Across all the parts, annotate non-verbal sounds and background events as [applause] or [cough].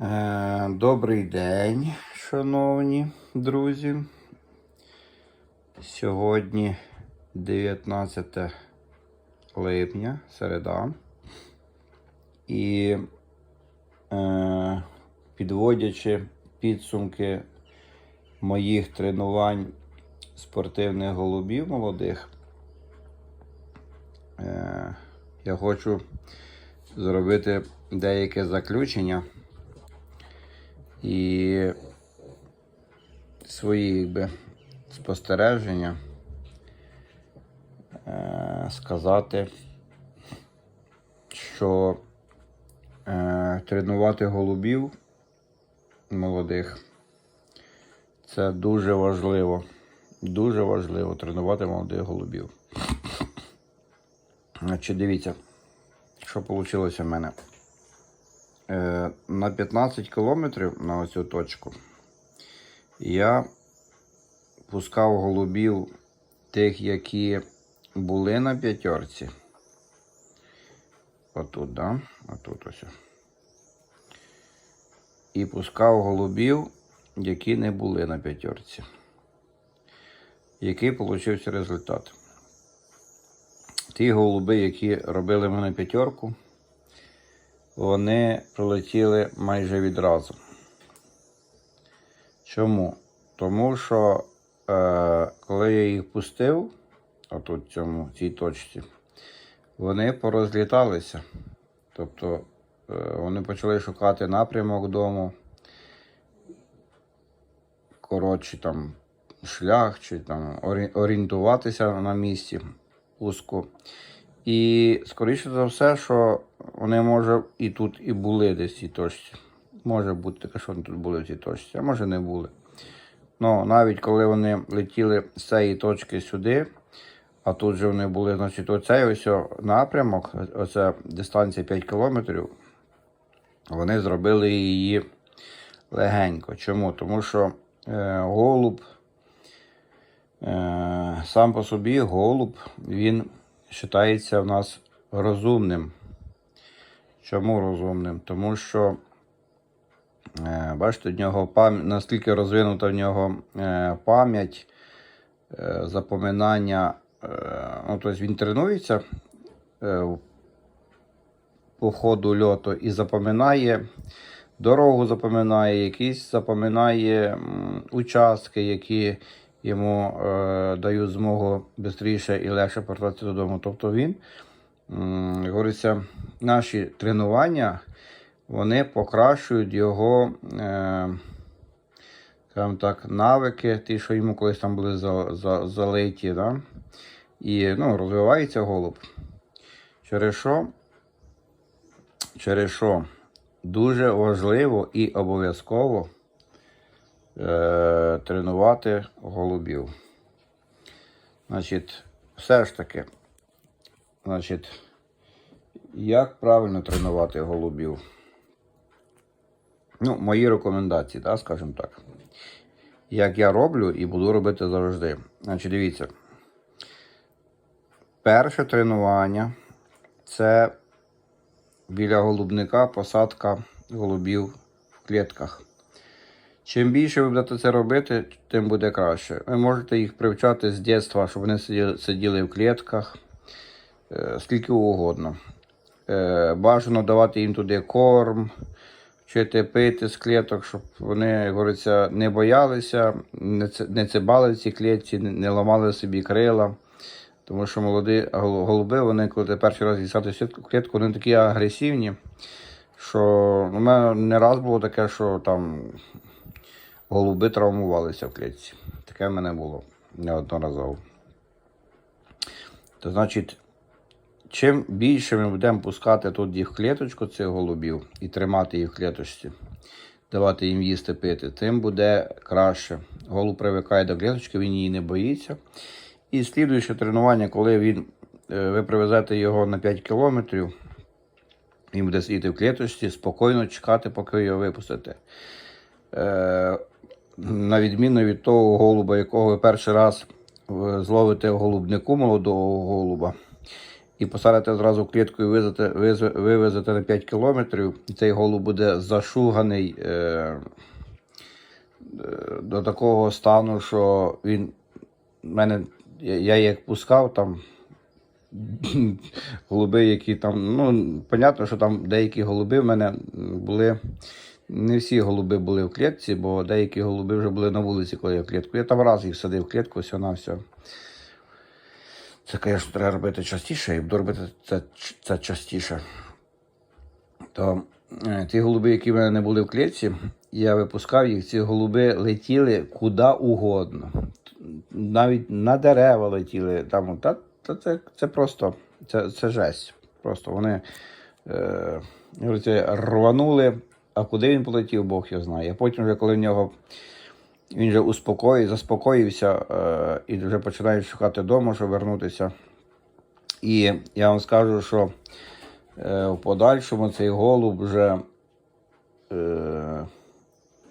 Е, Добрий день, шановні друзі. Сьогодні 19 липня, середа. І е, підводячи підсумки моїх тренувань спортивних голубів молодих, е, я хочу зробити деяке заключення і свої якби, спостереження е, сказати, що е, тренувати голубів молодих це дуже важливо. Дуже важливо тренувати молодих голубів. Значить, дивіться, що вийшло в мене. Е, на 15 кілометрів на оцю точку я пускав голубів тих, які були на п'ятерці. Отут, да? Отут ось. І пускав голубів, які не були на п'ятерці. Який получився результат? Ті голуби, які робили мене п'ятерку, вони прилетіли майже відразу. Чому? Тому що е, коли я їх пустив, отут цьому, цій точці, вони порозліталися. Тобто е, вони почали шукати напрямок дому, коротший там шлях, чи там орі- орієнтуватися на місці пуску. І скоріше за все, що вони може і тут і були десь в цій точці. Може бути таке, що вони тут були в цій точці, а може не були. Ну, навіть коли вони летіли з цієї точки сюди, а тут же вони були, значить, оцей ось напрямок, оця дистанція 5 кілометрів, вони зробили її легенько. Чому? Тому що е, голуб, е, сам по собі голуб, він вважається в нас розумним. Чому розумним? Тому що, е, бачите, в нього пам... наскільки розвинута в нього е, пам'ять, е, запоминання, ну, тобто він тренується по ходу льоту і запоминає дорогу, запоминає, якісь запоминає участки, які йому е, дають змогу швидше і легше повертатися додому. Тобто він, м, говориться, наші тренування вони покращують його, е, скажімо так, навики, ті, що йому колись там були за, за, залиті, да? і ну, розвивається голуб. Через що? Через що дуже важливо і обов'язково е, тренувати голубів. Значить, все ж таки, значить, як правильно тренувати голубів? Ну, мої рекомендації, да, скажімо так. Як я роблю і буду робити завжди. Значить, дивіться. Перше тренування це біля голубника посадка голубів в клітках. Чим більше ви будете це робити, тим буде краще. Ви можете їх привчати з дитинства, щоб вони сиділи, сиділи в клітках, е, скільки угодно. Е, бажано давати їм туди корм, вчити пити з кліток, щоб вони, як говориться, не боялися, не, цибали в цій клітці, не, ламали собі крила. Тому що молоді голуби, вони, коли ти перший раз дістати клітку, вони такі агресивні, що у мене не раз було таке, що там голуби травмувалися в клітці. Таке в мене було неодноразово. То значить, чим більше ми будемо пускати тут їх в клеточку, цих голубів, і тримати їх в клеточці, давати їм їсти пити, тим буде краще. Голуб привикає до клеточки, він її не боїться. І слідуюче тренування, коли він, е, ви привезете його на 5 кілометрів, він буде сидіти в клеточці, спокійно чекати, поки його випустите. На відміну від того голуба, якого ви перший раз е, зловите голубнику молодого голуба, і посадите зразу клітку і вивезете, вивезете на 5 кілометрів, і цей голуб буде зашуганий е, е, до такого стану, що він мене, я, я як пускав там. Голуби, які там, ну, понятно, що там деякі голуби в мене були. Не всі голуби були в клітці, бо деякі голуби вже були на вулиці, коли я в клітку. Я там раз їх садив в клітку, все на все. Це, звісно, треба робити частіше, і буду робити це, це частіше. То е, ті голуби, які в мене не були в клітці, я випускав їх, ці голуби летіли куди угодно. Навіть на дерева летіли. Там, та, та це, це просто це, це жесть. Просто вони е, рванули, а куди він полетів, Бог його знає. А потім, вже, коли в нього він вже успокоїв, заспокоївся е, і вже починає шукати дому, щоб вернутися. І я вам скажу, що е, в подальшому цей голуб вже е,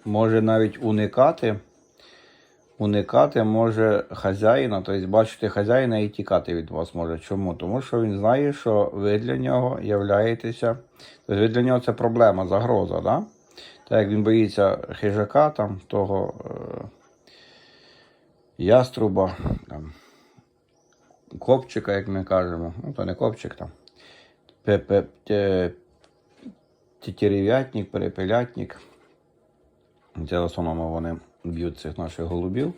може навіть уникати. Уникати може хазяїна, тобто бачити хазяїна і тікати від вас може. Чому? Тому що він знає, що ви для нього являєтеся. Тобто ви для нього це проблема, загроза, да? Так як він боїться хижака, там, того е, яструба, там, копчика, як ми кажемо. Ну, то не копчик там. Тетерев'ятник, перепелятник. Це в основному вони б'ють цих наших голубів.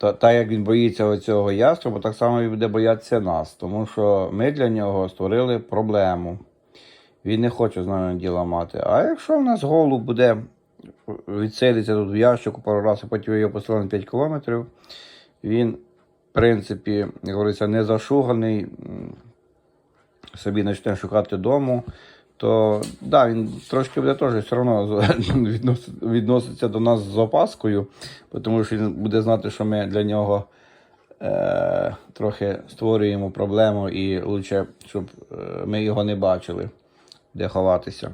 Та, та як він боїться оцього яструба, так само він буде боятися нас, тому що ми для нього створили проблему. Він не хоче з нами діла мати. А якщо в нас голуб буде відсидиться тут в ящику пару разів, потім його посилали на 5 кілометрів, він, в принципі, як говориться, не зашуганий, собі почне шукати дому, то да, він трошки буде теж все одно [laughs] відноситься до нас з опаскою, тому що він буде знати, що ми для нього е, трохи створюємо проблему і краще, щоб е, ми його не бачили, де ховатися.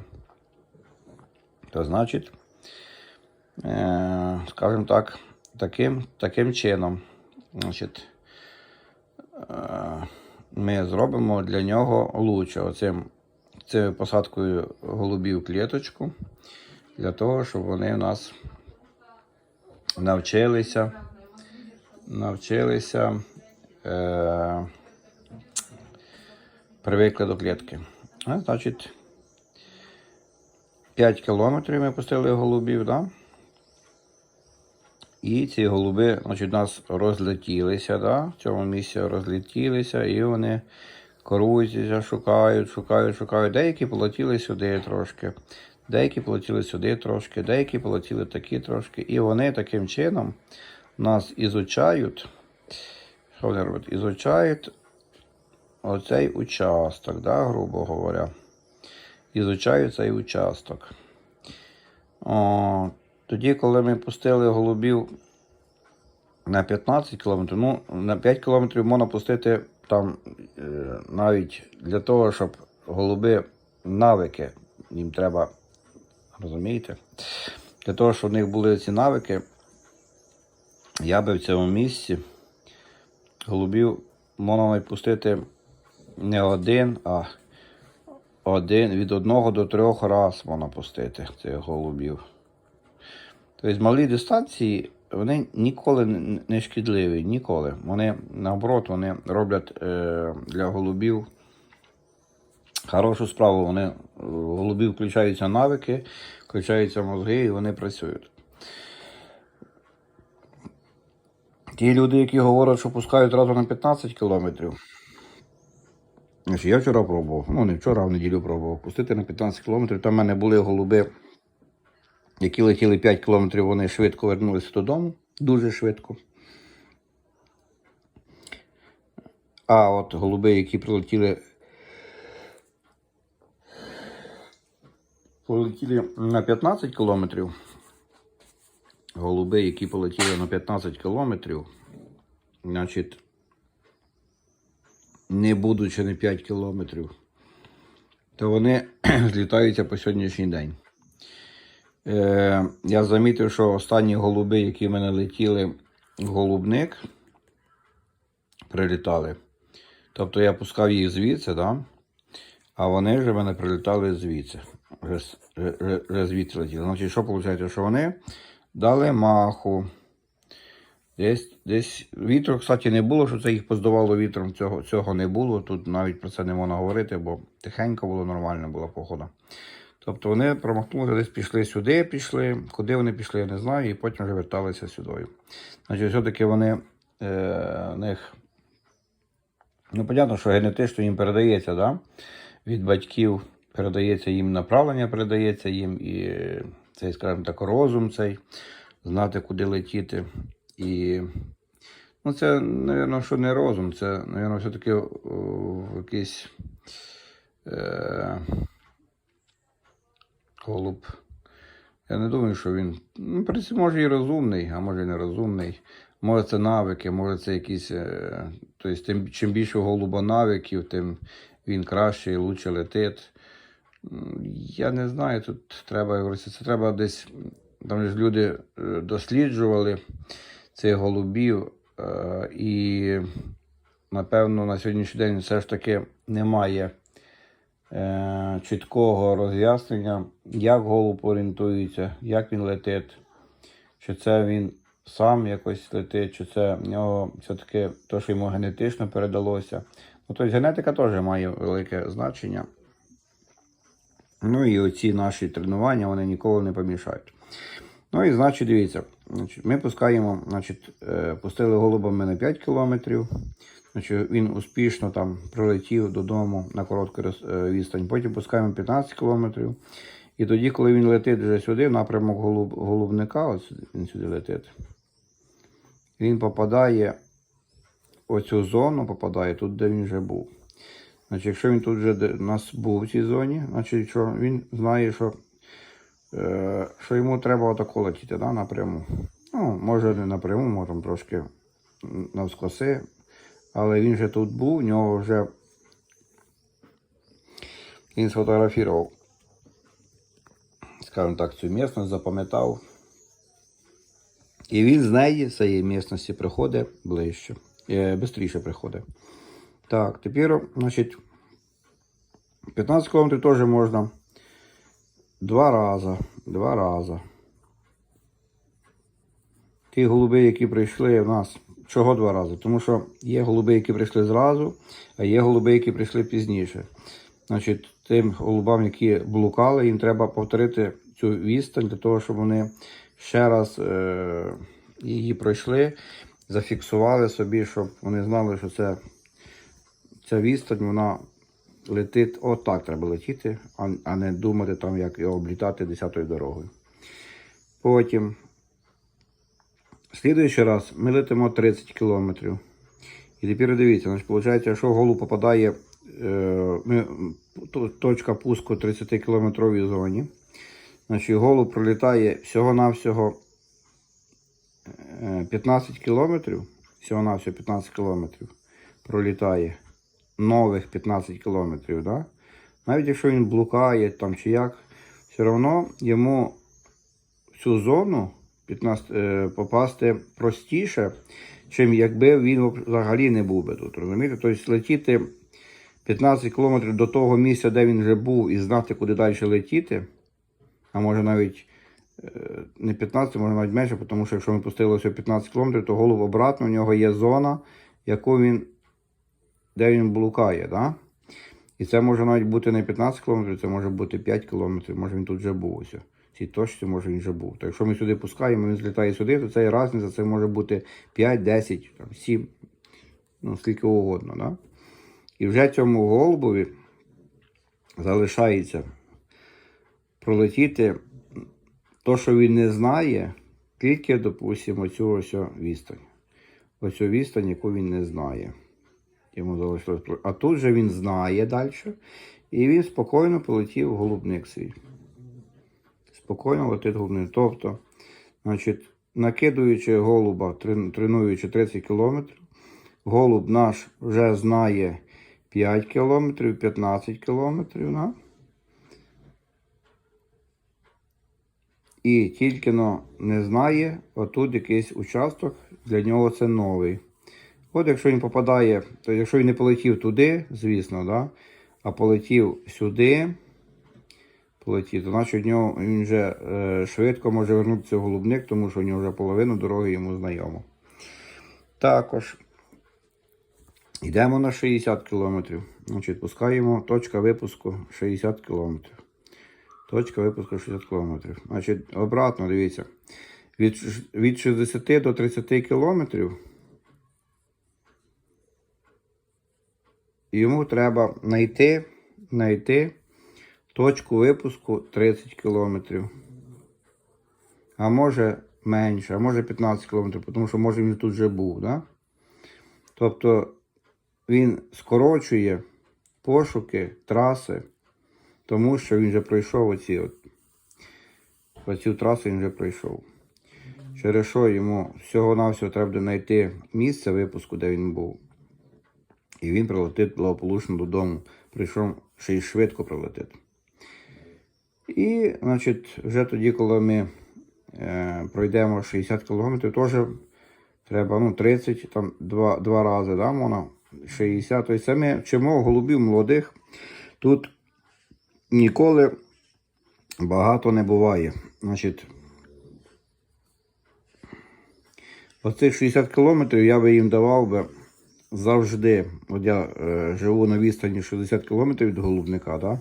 То значить, е, скажімо так, таким, таким чином, значить, е, ми зробимо для нього лучше оцим, цією посадкою голубів кліточку, для того, щоб вони у нас навчилися, навчилися, е, привикли до клітки. А, значить, 5 кілометрів ми пустили голубів, да? І ці голуби, значить, у нас розлетілися, да? в цьому місці розлетілися, і вони коруються, шукають, шукають, шукають. Деякі полетіли сюди трошки, деякі полетіли сюди трошки, деякі полетіли такі трошки. І вони таким чином нас ізучають. Що вони роблять? Ізучають оцей участок, да, грубо говоря. Ізучають цей участок. О, тоді, коли ми пустили голубів на 15 кілометрів, ну, на 5 кілометрів можна пустити там е, навіть для того, щоб голуби навики, їм треба, розумієте? Для того, щоб в них були ці навики, я би в цьому місці голубів можна навіть пустити не один, а один, від одного до трьох раз можна пустити цих голубів. Тобто малі дистанції вони ніколи не- шкідливі, ніколи. Вони наоборот вони роблять е, для голубів хорошу справу. Вони е, у голубів включаються навики, включаються мозги і вони працюють. Ті люди, які говорять, що пускають разу на 15 кілометрів. Я вчора пробував, ну не вчора, а в неділю пробував. Пустити на 15 кілометрів. Там в мене були голуби, які летіли 5 кілометрів, вони швидко вернулися додому. Дуже швидко. А от голуби, які прилетіли. Полетіли на 15 кілометрів. Голуби, які полетіли на 15 кілометрів, значить, не будучи на 5 кілометрів, то вони [clears throat] злітаються по сьогоднішній день. Е, я замітив, що останні голуби, які в мене летіли в голубник, прилітали, Тобто я пускав їх звідси, да? а вони вже в мене прилітали звідси. Вже, звідси летіли. Значить, що виходить? Що вони дали маху. Десь, десь вітру, кстати, не було, що це їх поздувало вітром. Цього, цього не було. Тут навіть про це не можна говорити, бо тихенько було, нормально була похода. Тобто вони промахнулися, десь пішли сюди, пішли. Куди вони пішли, я не знаю, і потім вже верталися сюди. Значить, все-таки вони е, них. Ну, понятно, що генетично їм передається, да? від батьків передається їм направлення, передається їм і цей, скажімо так, розум цей, знати, куди летіти. І ну, це, мабуть, що не розум, це, мабуть, все-таки якийсь е, голуб. Я не думаю, що він. Ну, принципі, може і розумний, а може і не розумний. Може це навики, може це якісь. Тобто, тим, чим більше голуба навиків, тим він краще і лучше летить. Я не знаю, тут треба, це треба десь. Там ж люди е, досліджували цих голубів, е, і напевно на сьогоднішній день все ж таки немає чіткого роз'яснення, як голуб орієнтується, як він летить, чи це він сам якось летить, чи це в нього все-таки те, що йому генетично передалося. Ну, тобто генетика теж має велике значення. Ну і оці наші тренування вони ніколи не помішають. Ну і значить, дивіться, значить, ми пускаємо, значить, е, пустили голуба ми на 5 кілометрів. Значить, він успішно там прилетів додому на коротку е, відстань. Потім пускаємо 15 кілометрів. І тоді, коли він летить вже сюди, в напрямок голуб, голубника, ось він сюди летить, він попадає в оцю зону, попадає тут, де він вже був. Значить, якщо він тут вже у нас був в цій зоні, значить, що він знає, що, е, що йому треба отако летіти да, напряму. Ну, може не напряму, може трошки навскоси. Але він вже тут був, в нього вже він сфотографував, скажімо так, цю місцевість, запам'ятав. І він з неї, цієї місцевості, приходить ближче, е, швидше приходить. Так, тепер, значить, 15 км теж можна два рази. Два рази. Ті голуби, які прийшли в нас. Чого два рази? Тому що є голуби, які прийшли зразу, а є голуби, які прийшли пізніше. Значить, тим голубам, які блукали, їм треба повторити цю відстань для того, щоб вони ще раз е- її пройшли, зафіксували собі, щоб вони знали, що це ця відстань, вона летить отак треба летіти, а, а не думати, там, як його облітати десятою дорогою. Потім, слідуючий раз ми летимо 30 кілометрів. І тепер дивіться, значить, виходить, якщо голуб попадає, е, точка пуску 30 кілометровій зоні, значить голуб пролітає всього-навсього е, 15 кілометрів, всього-навсього 15 кілометрів пролітає нових 15 кілометрів, да? навіть якщо він блукає там чи як, все одно йому в цю зону 15, е, попасти простіше, чим якби він взагалі не був би тут. Розумієте? Тобто летіти 15 кілометрів до того місця, де він вже був, і знати, куди далі летіти, а може навіть е, не 15, може навіть менше, тому що якщо ми пустили ось 15 кілометрів, то голуб обратно, у нього є зона, яку він де він блукає, да? І це може навіть бути не 15 кілометрів, це може бути 5 кілометрів, може він тут вже був ось. Цій точці може він вже був. Так якщо ми сюди пускаємо, він злітає сюди, то це різниця, це може бути 5, 10, там, 7, ну скільки угодно. Да? І вже цьому голубові залишається пролетіти то, що він не знає, тільки, допустимо, оцю ось відстань. Оцю відстань, яку він не знає. Йому залишилось. А тут же він знає далі. І він спокійно полетів в голубник свій. Спокійно летить. Тобто, значить, накидуючи голуба, тренуючи 30 кілометрів, голуб наш вже знає 5 кілометрів, 15 кілометрів. Да? І тільки не знає, отут якийсь участок, для нього це новий. От якщо він попадає, то якщо він не полетів туди, звісно, да, а полетів сюди, полетів, значить в нього він вже е, швидко може вернутися в голубник, тому що в нього вже половину дороги йому знайомо. Також йдемо на 60 км. Значить, пускаємо точка випуску 60 км. Точка випуску 60 км. Значить, обратно дивіться. Від, від 60 до 30 кілометрів йому треба знайти, знайти точку випуску 30 кілометрів. А може менше, а може 15 кілометрів, тому що може він тут вже був. Да? Тобто він скорочує пошуки траси, тому що він вже пройшов оці от, оцю трасу він вже пройшов. Через що йому всього-навсього треба буде знайти місце випуску, де він був. І він прилетить благополучно додому. Прийшов ще й швидко прилетить. І, значить, вже тоді, коли ми е, пройдемо 60 кілометрів, теж треба ну, 30, там два, два рази, да, можна 60. Тобто це ми вчимо голубів молодих. Тут ніколи багато не буває. Значить, Оцих 60 кілометрів я би їм давав би завжди. От я е, живу на відстані 60 кілометрів від голубника. Да?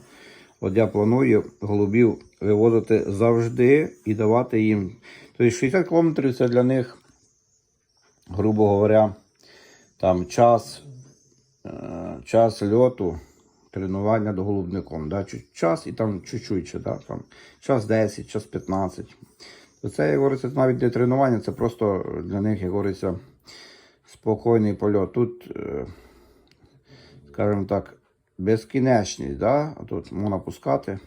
От я планую голубів виводити завжди і давати їм. Тобто 60 кілометрів це для них, грубо говоря, там час, е, час льоту, тренування до голубником. Да? Час і там чуть-чуть, да? там, час 10, час 15. То це, як говориться, навіть не тренування, це просто для них, як говориться, спокійний польот. Тут, е, скажімо так, безкінечність, да? тут можна пускати.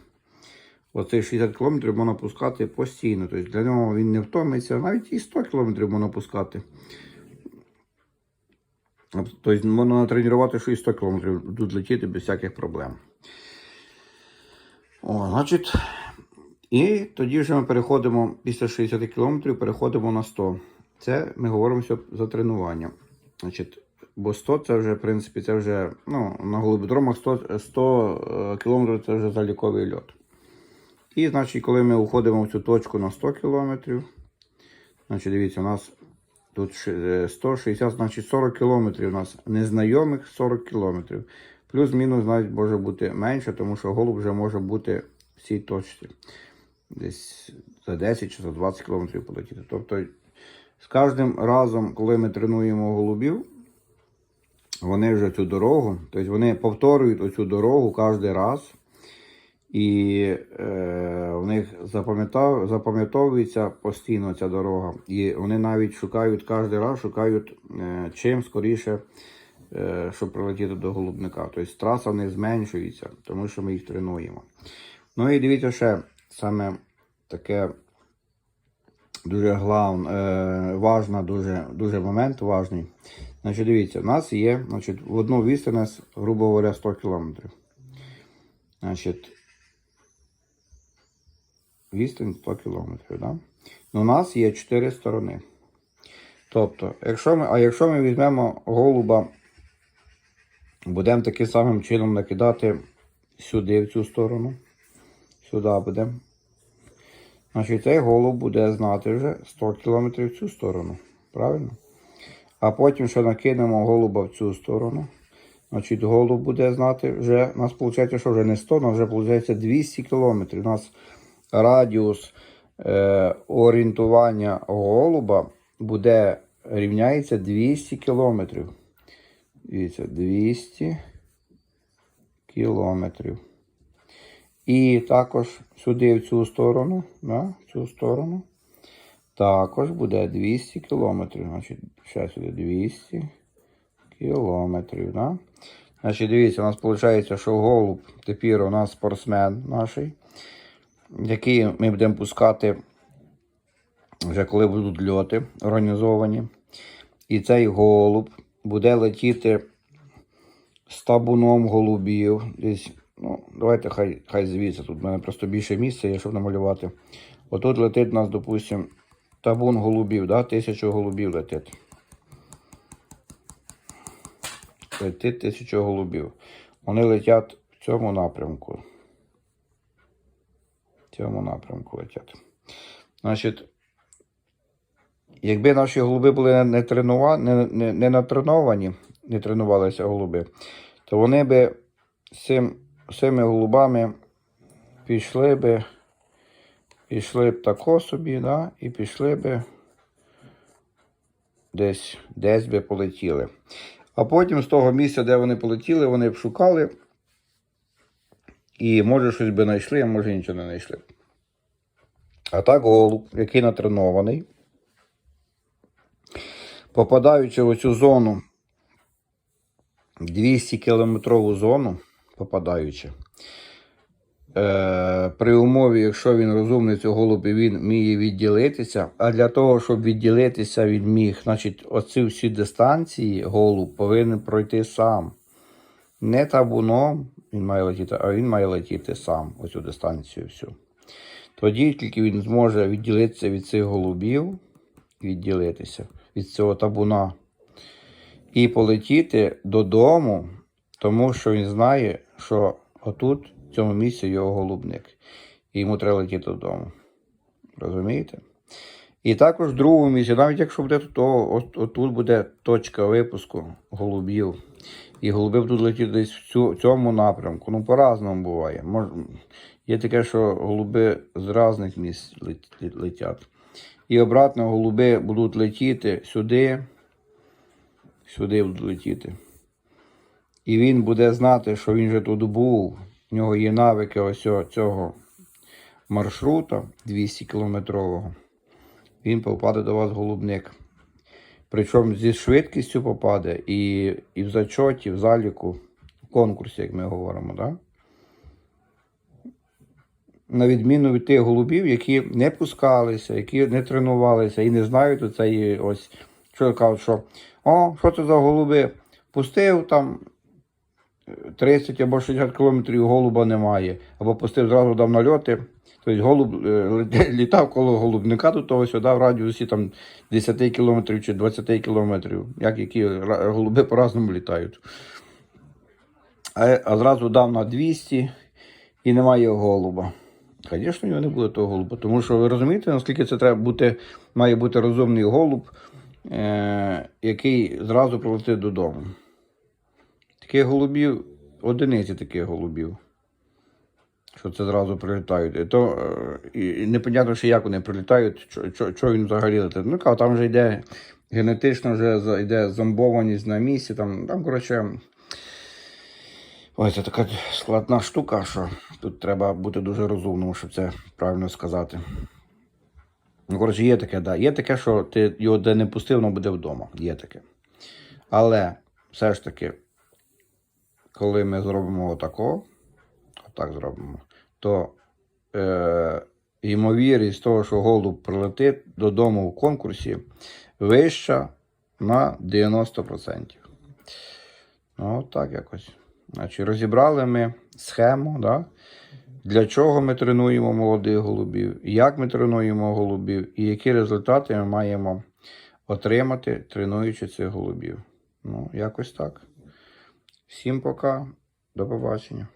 Оцей 60 км можна пускати постійно. Тобто для нього він не втомиться, навіть і 100 км можна пускати. Тобто можна натренувати, що і 100 км тут летіти без всяких проблем. О, значить, і тоді вже ми переходимо після 60 км, переходимо на 100. Це ми говоримо за тренування. Значить, бо 100 це вже, в принципі, це вже ну, на голубодромах 100, 100 км це вже заліковий льот. І, значить, коли ми уходимо в цю точку на 100 км, значить, дивіться, у нас тут е, 160, значить 40 км у нас незнайомих 40 км. Плюс-мінус навіть може бути менше, тому що голуб вже може бути в цій точці. Десь за 10 чи за 20 км полетіти. Тобто, з кожним разом, коли ми тренуємо голубів, вони вже цю дорогу, тобто вони повторюють оцю дорогу кожен раз. І е, в них запам'ятовується постійно ця дорога. І вони навіть шукають кожен раз, шукають е, чим скоріше, е, щоб прилетіти до голубника. Тобто траса них зменшується, тому що ми їх тренуємо. Ну і дивіться ще саме таке дуже глав, е, важна, дуже, дуже момент важний. Значить, дивіться, у нас є значить, в одну відстань, грубо говоря, 100 кілометрів. Значить, відстань 100 кілометрів. Да? Ну, у нас є 4 сторони. Тобто, якщо ми, а якщо ми візьмемо голуба, будемо таким самим чином накидати сюди, в цю сторону, сюди будемо. Значить, цей голуб буде знати вже 100 км в цю сторону. Правильно? А потім ще накинемо голуба в цю сторону. Значить, голуб буде знати вже, у нас виходить, що вже не 100, у нас вже виходить 200 км. У нас радіус е, орієнтування голуба буде рівняється 200 км. Дивіться, 200 кілометрів. І також сюди, в цю сторону, в цю сторону, також буде 200 кілометрів. Значить, ще сюди 200 кілометрів. Да? Значить, дивіться, у нас виходить, що голуб тепер у нас спортсмен наш, який ми будемо пускати вже коли будуть льоти організовані. І цей голуб буде летіти з табуном голубів. Десь, ну, давайте хай, хай звідси. Тут в мене просто більше місця є, щоб намалювати. Отут летить у нас, допустимо, табун голубів, да? тисячу голубів летить. летить тисяча голубів. Вони летять в цьому напрямку. В цьому напрямку летять. Значить, якби наші голуби були не, тренува... не, не, не натреновані, не тренувалися голуби, то вони би з цим, цими голубами пішли би, пішли б тако собі, да, і пішли би десь, десь би полетіли. А потім з того місця, де вони полетіли, вони б шукали. І може щось би знайшли, а може нічого не знайшли. А так голуб, який натренований, попадаючи в цю зону, 200 кілометрову зону, попадаючи, при умові, якщо він розумний, цього голуб і він вміє відділитися. А для того, щоб відділитися, він міг, значить, оці всі дистанції голуб повинен пройти сам. Не табуном він має летіти, а він має летіти сам, оцю дистанцію всю. Тоді тільки він зможе відділитися від цих голубів, відділитися від цього табуна і полетіти додому, тому що він знає, що отут, в цьому місці, його голубник. І йому треба летіти додому. Розумієте? І також в другому місці, навіть якщо буде то от, отут буде точка випуску голубів. І голуби будуть летіти десь в цьому напрямку. Ну, по-разному буває. Мож, є таке, що голуби з різних місць лет- лет- летять. І обратно голуби будуть летіти сюди, сюди будуть летіти. І він буде знати, що він же тут був. В нього є навики ось цього- маршрута 200 кілометрового. Він попаде до вас голубник. Причому зі швидкістю попаде і, і в зачоті, в заліку, в конкурсі, як ми говоримо, да? на відміну від тих голубів, які не пускалися, які не тренувалися і не знають оцеї ось, що кажуть, що о, що це за голуби? Пустив там 30 або 60 кілометрів голуба немає, або пустив зразу дав нальоти. Тобто голуб е, літав коло голубника до того сюди в радіусі там 10 кілометрів чи 20 кілометрів, як які голуби по-разному літають. А, а зразу дав на 200 і немає голуба. Звісно, його не буде того голуба, тому що ви розумієте, наскільки це треба бути, має бути розумний голуб, е, який зразу прилетить додому. Таких голубів, одиниці таких голубів, що це зразу прилітають. І то е, і, непонятно, ще як вони прилітають, що, що, що він взагалі летить. Ну, кажу, там вже йде генетично вже йде зомбованість на місці. Там, там коротше, Ой, це така складна штука, що тут треба бути дуже розумним, щоб це правильно сказати. Ну, коротше, є таке, да. Є таке, що ти його де не пустив, воно буде вдома. Є таке. Але все ж таки, коли ми зробимо отако, отак зробимо, то е, ймовірність того, що голуб прилетить додому в конкурсі, вища на 90%. Ну, так якось. Значить, розібрали ми схему, да? для чого ми тренуємо молодих голубів, як ми тренуємо голубів, і які результати ми маємо отримати, тренуючи цих голубів. Ну, якось так. Всім пока, до побачення.